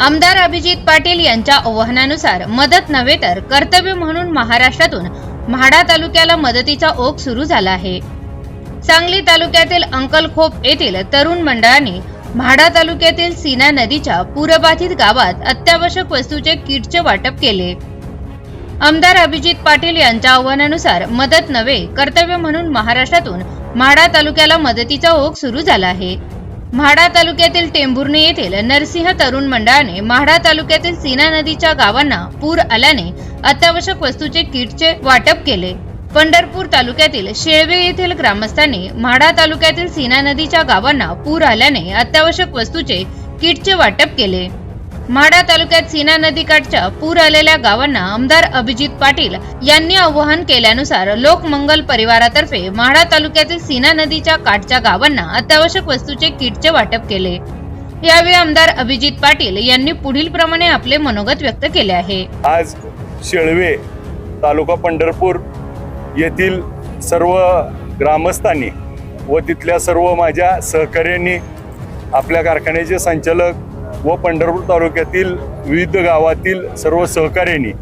आमदार अभिजित पाटील यांच्या आवाहनानुसार मदत नव्हे तर कर्तव्य म्हणून महाराष्ट्रातून म्हाडा तालुक्याला मदतीचा ओघ सुरू झाला आहे. सांगली तालुक्यातील अंकलखोप येथील तरुण मंडळाने म्हाडा तालुक्यातील सीना नदीच्या पूरबाधित गावात अत्यावश्यक वस्तूचे किटचे वाटप केले. आमदार अभिजित पाटील यांच्या आव्हानानुसार मदत नव्हे कर्तव्य म्हणून महाराष्ट्रातून म्हाडा तालुक्याला मदतीचा ओघ सुरू झाला आहे. म्हाडा तालुक्यातील टेंभुर्णी येथील नरसिंह तरुण मंडळाने म्हाडा तालुक्यातील सीना नदीच्या गावांना पूर आल्याने अत्यावश्यक वस्तूचे किटचे वाटप केले. पंढरपूर तालुक्यातील शेळवे येथील ग्रामस्थांनी म्हाडा तालुक्यातील सीना नदीच्या गावांना पूर आल्याने अत्यावश्यक वस्तूचे किटचे वाटप केले. म्हाडा तालुक्यात सीना नदीकाठच्या पूर आलेल्या गावांना आमदार अभिजित पाटील यांनी आवाहन केल्यानुसार लोकमंगल परिवारातर्फे म्हाडा तालुक्यातील सीना नदीच्या काठच्या गावांना अत्यावश्यक वस्तूचे किटचे वाटप केले. यावेळी आमदार अभिजित पाटील यांनी पुढील प्रमाणे आपले मनोगत व्यक्त केले आहे. आज शेळवे तालुका पंढरपूर येथील सर्व ग्रामस्थांनी व तिथल्या सर्व माझ्या सहकार्यांनी आपल्या कारखान्याचे संचालक व पंढरपूर तालुक्यातील विविध गावातील सर्व सहकार्यांनी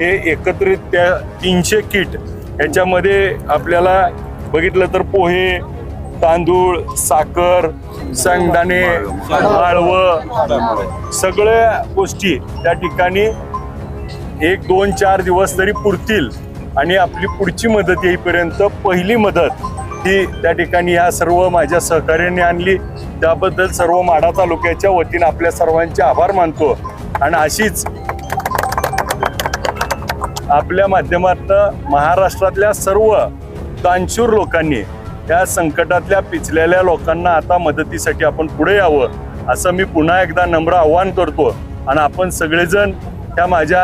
हे एकत्रित त्या तीनशे किट ह्याच्यामध्ये आपल्याला बघितलं तर पोहे तांदूळ साखर शेंगदाणे हळव सगळ्या गोष्टी त्या ठिकाणी एक दोन चार दिवस तरी पुरतील आणि आपली पुढची मदत येईपर्यंत पहिली मदत ती त्या ठिकाणी ह्या सर्व माझ्या सहकार्यांनी आणली. त्याबद्दल सर्व माढा तालुक्याच्या वतीने आपल्या सर्वांचे आभार मानतो. आणि अशीच आपल्या माध्यमातून महाराष्ट्रातल्या सर्व दानशूर लोकांनी या संकटातल्या पिचलेल्या लोकांना आता मदतीसाठी आपण पुढे यावं असं मी पुन्हा एकदा नम्र आव्हान करतो. आणि आपण सगळेजण त्या माझ्या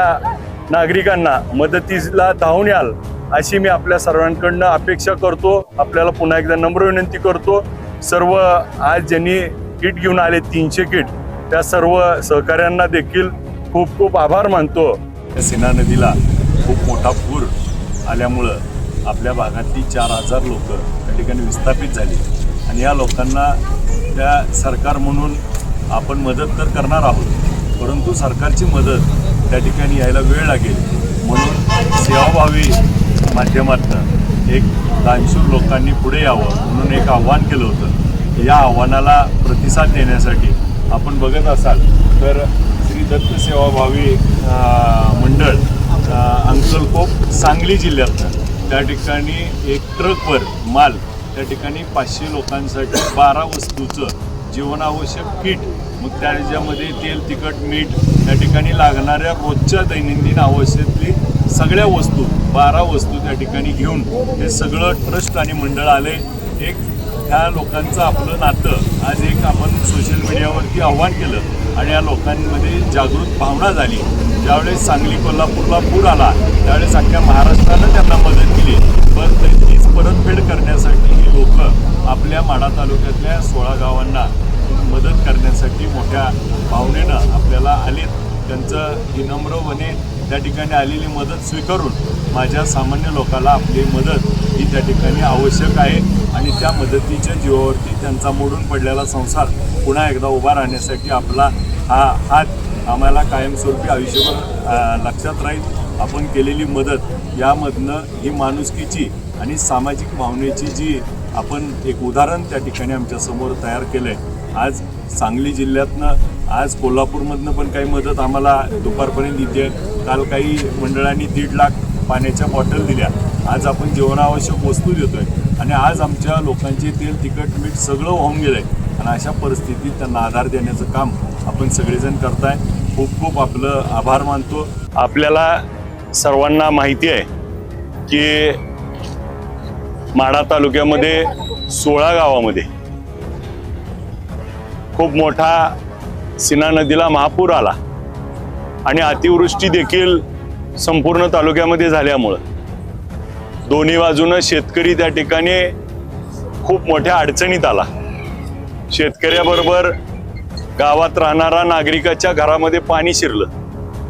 नागरिकांना मदतीला धावून याल. अशी मी आपल्या सर्वांकडनं अपेक्षा करतो. आपल्याला पुन्हा एकदा नम्र विनंती करतो. सर्व आज ज्यांनी किट घेऊन आले तीनशे किट त्या सर्व सहकाऱ्यांना देखील खूप खूप आभार मानतो. सीना नदीला खूप मोठा पूर आल्यामुळं आपल्या भागातली चार हजार लोक त्या ठिकाणी विस्थापित झाली. आणि या लोकांना त्या सरकार म्हणून आपण मदत तर करणार आहोत परंतु सरकारची मदत त्या ठिकाणी यायला वेळ लागेल. म्हणून सेवाभावी माध्यमातून एक दानशूर लोकांनी पुढे यावं म्हणून एक आव्हान केलं होतं. या आव्हानाला प्रतिसाद देण्यासाठी आपण बघत असाल तर श्री दत्त सेवाभावी मंडळ अंकलकोप सांगली जिल्ह्यातनं त्या ठिकाणी एक ट्रकवर माल त्या ठिकाणी पाचशे लोकांसाठी बारा वस्तूचं जीवनावश्यक किट मग त्याच्यामध्ये तेल तिखट मीठ त्या ठिकाणी लागणाऱ्या रोजच्या दैनंदिन आवश्यकली सगळ्या वस्तू बारा वस्तू त्या ठिकाणी घेऊन हे सगळं ट्रस्ट आणि मंडळ आले. एक ह्या लोकांचं आपलं नातं. आज एक आपण सोशल मीडियावरती आव्हान केलं आणि या लोकांमध्ये जागृत भावना झाली. ज्यावेळेस सांगली कोल्हापूरला पूर आला त्यावेळेस अख्ख्या महाराष्ट्रानं त्यांना मदत केली. पण त्याचीच परतफेड करण्यासाठी ही लोक माढा तालुक्यातल्या सोळा गावांना मदत करण्यासाठी मोठ्या भावनेनं आपल्याला आलेत. त्यांचं विनम्रपणे त्या ठिकाणी आलेली मदत स्वीकारून माझ्या सामान्य लोकाला आपली मदत ही त्या ठिकाणी आवश्यक आहे आणि त्या मदतीच्या जीवावरती त्यांचा मोडून पडलेला संसार पुन्हा एकदा उभा राहण्यासाठी आपला हा हात आम्हाला कायमस्वरूपी आयुष्यभर लक्षात राहील. आपण केलेली मदत यामधनं ही माणुसकीची आणि सामाजिक भावनेची जी आपण एक उदाहरण त्या ठिकाणी आमच्यासमोर तयार केलं आहे आज सांगली जिल्ह्यातनं आज कोल्हापूरमधनं पण काही मदत आम्हाला दुपारपर्यंत येते काल काही मंडळांनी दीड लाख पाण्याच्या बॉटल दिल्या. आज आपण जीवनावश्यक वस्तू देतोय. आणि आज आमच्या लोकांचे तेल तिखट मीठ सगळं वाहून गेलंय. आणि अशा परिस्थितीत त्यांना आधार देण्याचं काम आपण सगळेजण करताय. खूप खूप आपलं आभार मानतो. आपल्याला सर्वांना माहिती आहे की माढा तालुक्यामध्ये सोळा गावामध्ये खूप मोठा सिना नदीला महापूर आला आणि अतिवृष्टी देखील संपूर्ण तालुक्यामध्ये झाल्यामुळं. दोन्ही बाजूनं शेतकरी त्या ठिकाणी खूप मोठ्या अडचणीत आला. शेतकऱ्याबरोबर गावात राहणारा नागरिकाच्या घरामध्ये पाणी शिरलं.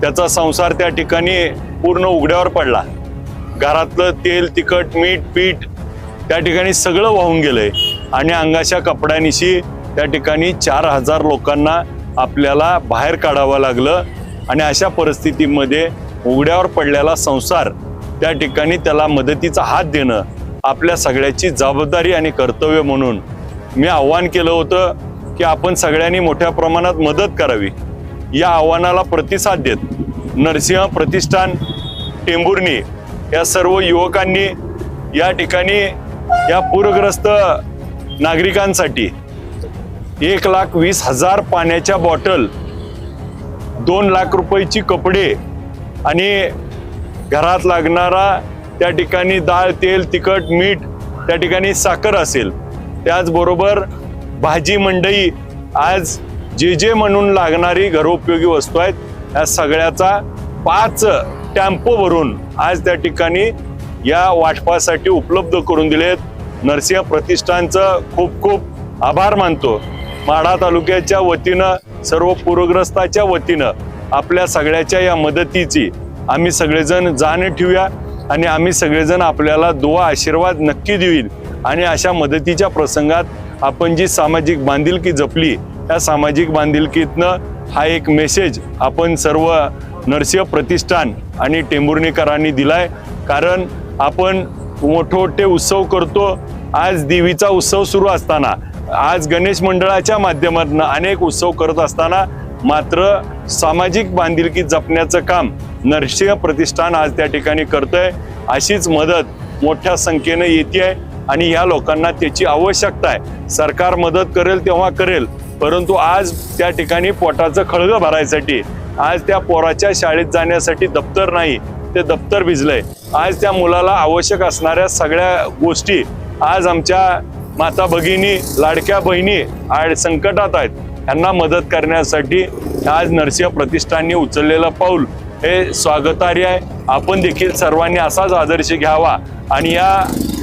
त्याचा संसार त्या ठिकाणी पूर्ण उघड्यावर पडला. घरातलं तेल तिखट मीठ पीठ त्या ठिकाणी सगळं वाहून गेलंय. आणि अंगाच्या कपड्यानिशी त्या ठिकाणी चार हजार लोकांना आपल्याला बाहेर काढावं लागलं. आणि अशा परिस्थितीमध्ये उघड्यावर पडलेला संसार त्या ठिकाणी त्याला मदतीचा हात देणं आपल्या सगळ्याची जबाबदारी आणि कर्तव्य म्हणून मी आव्हान केलं होतं की आपण सगळ्यांनी मोठ्या प्रमाणात मदत करावी. या आव्हानाला प्रतिसाद देत नरसिंह प्रतिष्ठान टेंभुर्णी या सर्व युवकांनी या ठिकाणी या पूरग्रस्त नागरिकांसाठी एक लाख वीस हजार पाण्याच्या बॉटल दोन लाख रुपयाची कपडे आणि घरात लागणारा त्या ठिकाणी डाळ तेल तिखट मीठ त्या ठिकाणी साखर असेल. त्याचबरोबर भाजी मंडई आज जे जे म्हणून लागणारी घरोपयोगी वस्तू आहेत या सगळ्याचा पाच टॅम्पो भरून आज त्या ठिकाणी या वाटपासाठी उपलब्ध करून दिलेत. नरसिंह प्रतिष्ठानचं खूप खूप आभार मानतो. माढा तालुक्याच्या वतीनं सर्व पूरग्रस्ताच्या वतीनं आपल्या सगळ्याच्या या मदतीची आम्ही सगळेजण जाण ठेवूया आणि आम्ही सगळेजण आपल्याला दुवा आशीर्वाद नक्की देईल. आणि अशा मदतीच्या प्रसंगात आपण जी सामाजिक बांधिलकी जपली त्या सामाजिक बांधिलकीतनं हा एक मेसेज आपण सर्व नरसिंह प्रतिष्ठान आणि टेंभुर्णीकरांनी दिलाय. कारण आपण मोठमोठे उत्सव करतो. आज देवीचा उत्सव सुरू असताना आज गणेश मंडळाच्या माध्यमातून अनेक उत्सव करत असताना मात्र सामाजिक बांधिलकी जपण्याचं काम नरसिंह प्रतिष्ठान आज त्या ठिकाणी करतंय. अशीच मदत मोठ्या संख्येनं येते आणि या लोकांना त्याची आवश्यकता आहे. सरकार मदत करेल तेव्हा करेल परंतु आज त्या ठिकाणी पोटाचं खळगं भरायसाठी आज त्या पोराच्या शाळेत जाण्यासाठी दप्तर नाही. ते दप्तर भिजलंय. आज त्या मुलाला आवश्यक असणाऱ्या सगळ्या गोष्टी आज आमच्या माता भगिनी लाडक्या बहिणी आज संकटात आहेत यांना मदत करण्यासाठी आज नरसिंह प्रतिष्ठानने उचललेलं पाऊल हे स्वागतार्य आहे. आपण देखील सर्वांनी असाच आदर्श घ्यावा आणि या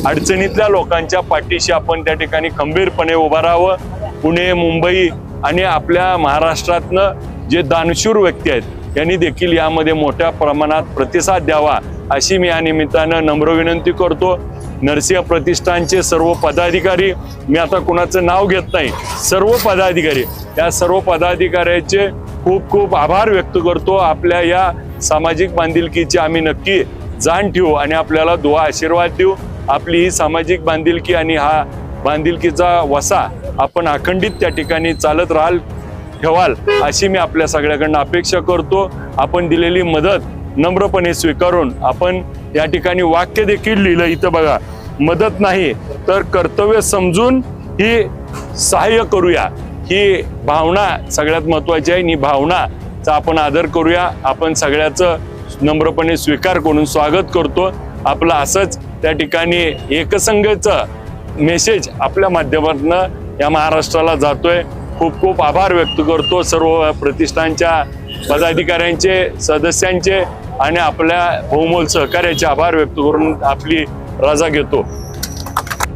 अडचणीतल्या लोकांच्या पाठीशी आपण त्या ठिकाणी खंबीरपणे उभं राहावं. पुणे मुंबई आणि आपल्या महाराष्ट्रातनं जे दानशूर व्यक्ती आहेत यांनी देखील यामध्ये मोठ्या प्रमाणात प्रतिसाद द्यावा अशी मी या निमित्तानं नम्र विनंती करतो. नरसिंह प्रतिष्ठानचे सर्व पदाधिकारी मी आता कुणाचं नाव घेत नाही सर्व पदाधिकारी या सर्व पदाधिकाऱ्याचे खूप खूप आभार व्यक्त करतो. आपल्या या सामाजिक बांधिलकीची आम्ही नक्की जाण ठेवू आणि आपल्याला दुवा आशीर्वाद देऊ. आपली ही सामाजिक बांधिलकी आणि हा बांधिलकीचा वसा आपण अखंडित त्या ठिकाणी चालत राहाल. ठेवाल अशी मी आपल्या सगळ्याकडनं अपेक्षा करतो. आपण दिलेली मदत नम्रपणे स्वीकारून आपण या ठिकाणी वाक्य देखील लिहिलं इथं बघा मदत नाही तर कर्तव्य समजून ही सहाय्य करूया. ही भावना सगळ्यात महत्वाची आहे आणि ही भावनाचा आपण आदर करूया. आपण सगळ्याचं नम्रपणे स्वीकार करून स्वागत करतो. आपलं असंच त्या ठिकाणी एकसंघचं मेसेज आपल्या माध्यमातून या महाराष्ट्राला जातोय. खूप खूप आभार व्यक्त करतो सर्व प्रतिष्ठानच्या पदाधिकाऱ्यांचे सदस्यांचे आणि आपल्या बहुमोल सहकार्याचे आभार व्यक्त करून आपली रजा घेतो.